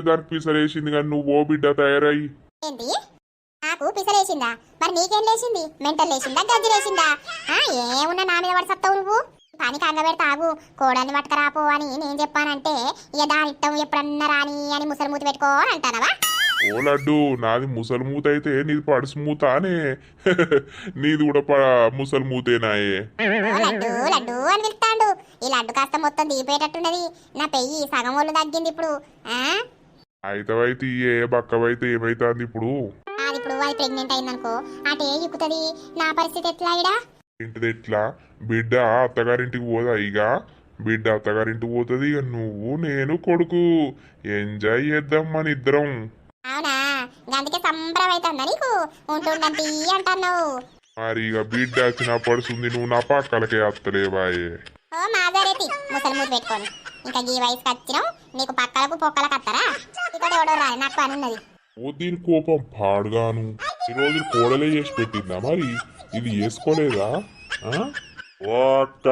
దానికి పిసరేసింది కానీ నువ్వు ఓ బిడ్డ తయారయ్యి ఏంటి? నాకు పిసలేసిందా మరి నీకేం లేచింది? మెంటల్ లేచిందా? గజ్జి లేచిందా? ఆ, ఏమున్నా నా మీద పడి సత్తావు నువ్వు? పని కంగబెడతా ఆగు. కోడల్ని పట్టుకరాపో అని నేను చెప్పానంటే ఇక దాని ఇట్టం ఎప్పుడన్నా రాని అని ముసలి మూతి పెట్టుకో అంటానవా? ఓ లడ్డు నాది ముసలి మూత అయితే నీది పడుసు మూత అనే నీది కూడా ముసలి మూతేనాయే లడ్డు లడ్డు అని పిలుస్తాడు ఈ లడ్డు కాస్త మొత్తం దిగిపోయేటట్టున్నది నా పెయ్యి సగం ఒళ్ళు తగ్గింది ఇప్పుడు. ఆ? అయితవైతే ఏ బక్కవైతే ఏమైతుంది ఇప్పుడు? అది ఇప్పుడు అది ప్రెగ్నెంట్ అయిందనుకో అటే ఎక్కుతుంది? నా పరిస్థితి ఎట్లా ఇడా ఇంటిది ఎట్లా? బిడ్డ అత్తగారింటికి పోదా ఇక బిడ్డ అత్తగారింటికి పోతుంది ఇక నువ్వు నేను కొడుకు. ఎంజాయ్ చేద్దాం మన ఇద్దరం అవునా? అందుకే సంబరం అవుతుందా నీకు ఉంటుండంతి అంటున్నావు. మరి ఇక బిడ్డ వచ్చిన పడుతుంది నువ్వు నా పక్కలకే అత్తలేవాయే ఓ మాదారేతి ముసలి మూతి పెట్టుకొని. ఇంకా ఈ వయసుకి వచ్చినావు నీకు పక్కలకు పొక్కలకు వస్తారా? ఇక్కడ ఎవడో రాలి నాకు పని ఉన్నది. ఓ దీని కోపం పాడుగాను. ఈ రోజు కోడలే చేసి పెట్టిందా మరి? ఇది వేసుకోలేదా ఆ? ఓ అక్క